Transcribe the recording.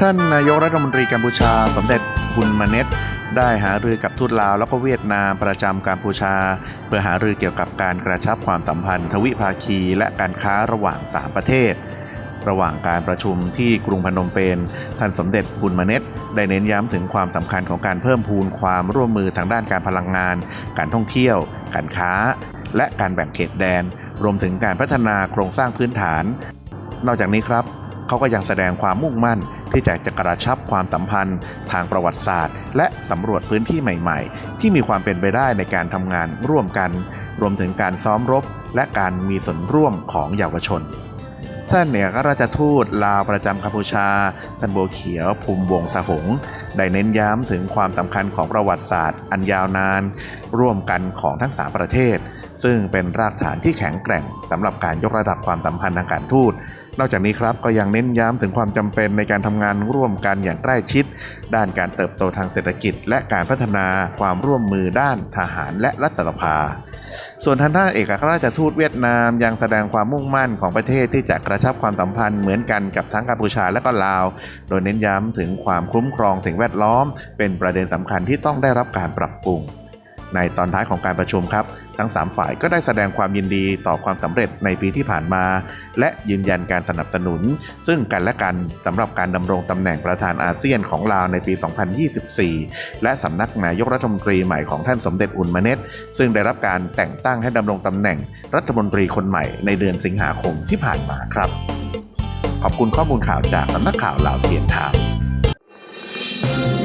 ท่านนายกรัฐมนตรีกัมพูชา สมเด็จฮุนมาเน็ตได้หารือกับทูตลาวแล้วก็เวียดนามประจำกัมพูชา เพื่อหารือเกี่ยวกับการกระชับความสัมพันธ์ ทวิภาคีและการค้าระหว่าง 3 ประเทศ ระหว่างการประชุมที่กรุงพนมเปญท่านสมเด็จฮุนมาเน็ตได้เน้นย้ำถึงความสำคัญของการเพิ่มพูนความร่วมมือทางด้านการพลังงาน การท่องเที่ยว การค้า และการแบ่งเขตแดน รวมถึงการพัฒนาโครงสร้างพื้นฐาน นอกจากนี้ครับ เขาก็ยังแสดงความมุ่งมั่นที่จะจะกระชับความสัมพันธ์ ทางประวัติศาสตร์ และสำรวจพื้นที่ใหม่ๆ ที่มีความเป็นไปได้ในการทำงานร่วมกัน รวมถึงการซ้อมรบ และการมีส่วนร่วมของเยาวชนท่านเอกอัคราชทูตลาวประจำกัมพูชา ท่านโบเขียวภูมิวงสหง ได้เน้นย้ำถึงความสำคัญของประวัติศาสตร์ อันยาวนาน ร่วมกันของทั้งสามประเทศ ซึ่งเป็นรากฐานที่แข็งแกร่งสำหรับการยกระดับความสัมพันธ์ทางการทูต นอกจากนี้ครับก็ยังเน้นย้ำถึงความจำเป็นในการทำงานร่วมกันอย่างใกล้ชิด ด้านการเติบโตทางเศรษฐกิจ และการพัฒนาความร่วมมือด้านทหารและรัฐสภาส่วนทางด้านเอกอัครราชทูตเวียดนามยังแสดงความมุ่งมั่นของประเทศที่จะกระชับความสัมพันธ์เหมือนกันกับทั้งกัมพูชาและก็ลาว โดยเน้นย้ำถึงความคุ้มครองสิ่งแวดล้อม เป็นประเด็นสำคัญที่ต้องได้รับการปรับปรุง ในตอนท้ายของการประชุมครับ ทั้ง 3 ฝ่ายก็ได้แสดงความยินดีต่อความสำเร็จในปีที่ผ่านมา และยืนยันการสนับสนุน ซึ่งกันและกันสำหรับการดำรงตำแหน่งประธานอาเซียนของลาวในปี 2024 และสำนักนายกรัฐมนตรีใหม่ของท่านสมเด็จอุนมาเนตซึ่งได้รับการแต่งตั้งให้ดำรงตำแหน่งรัฐมนตรีคนใหม่ในเดือนสิงหาคมที่ผ่านมาครับ ขอบคุณข้อมูลข่าวจากสำนักข่าวลาวเทียนทม์